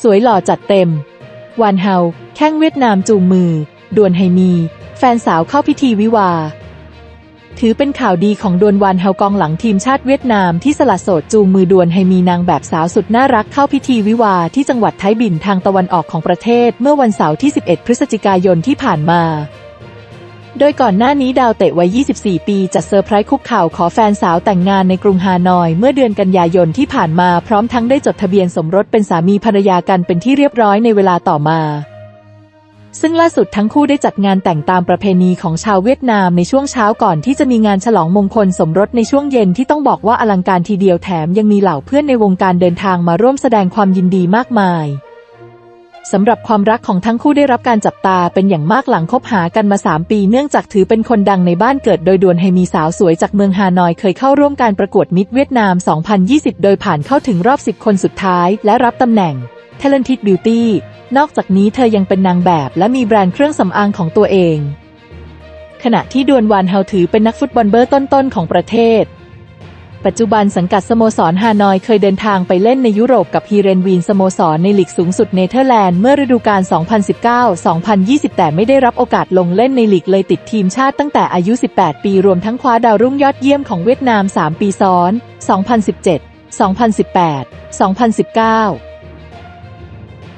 สวยหล่อจัดเต็ม วานเฮา แข้งเวียดนามจูงมือ ดวนไฮมี แฟนสาวเข้าพิธีวิวา ถือเป็นข่าวดีของดวนวานเฮากองหลังทีมชาติเวียดนามที่สละโสดจูงมือดวนไฮมีนางแบบสาวสุดน่ารักเข้าพิธีวิวาที่จังหวัดไทบินทางตะวันออกของประเทศเมื่อวันเสาร์ที่ 11 พฤศจิกายนที่ผ่านมา โดยก่อนหน้านี้ดาวเตะวัย 24 ปี จัดเซอร์ไพรส์คุกเข่าวขอแฟนสาวแต่งงานในกรุงฮานอย เมื่อเดือนกันยายนที่ผ่านมาพร้อมทั้งได้จดทะเบียนสมรสเป็นสามีภรรยากันเป็นที่เรียบร้อยในเวลาต่อมา ซึ่งล่าสุดทั้งคู่ได้จัดงานแต่งตามประเพณีของชาวเวียดนามในช่วงเช้าก่อนที่จะมีงานฉลองมงคลสมรสในช่วงเย็นที่ต้องบอกว่าอลังการทีเดียวแถมยังมีเหล่าเพื่อนในวงการเดินทางมาร่วมแสดงความยินดีมากมาย สำหรับความรักของทั้งคู่ได้รับการจับตาเป็นอย่างมากหลังคบหากันมา 3 ปี เนื่องจากถือเป็นคนดังในบ้านเกิดโดยดวนให้มีสาวสวยจากเมืองฮานอยเคยเข้าร่วมการประกวดมิตรเวียดนาม 2020 โดยผ่านเข้าถึงรอบ 10 คนสุดท้าย และรับตำแหน่ง Talented Beauty นอกจากนี้เธอยังเป็นนางแบบและมีแบรนด์เครื่องสำอางของตัวเอง ขณะที่ดวนวานเฮาถือเป็นนักฟุตบอลเบอร์ต้นๆของประเทศ ปัจจุบันสังกัดสโมสรฮานอยเคยเดินทางไปเล่นในยุโรปกับฮีเรนวีนสโมสรในลีกสูงสุดเนเธอร์แลนด์เมื่อฤดูกาล 2019-2020 แต่ไม่ได้รับโอกาสลงเล่นในลีกเลยติดทีมชาติตั้งแต่อายุ 18 ปีรวมทั้งคว้าดาวรุ่งยอดเยี่ยมของเวียดนาม 3 ปีซ้อน 2017 2018 2019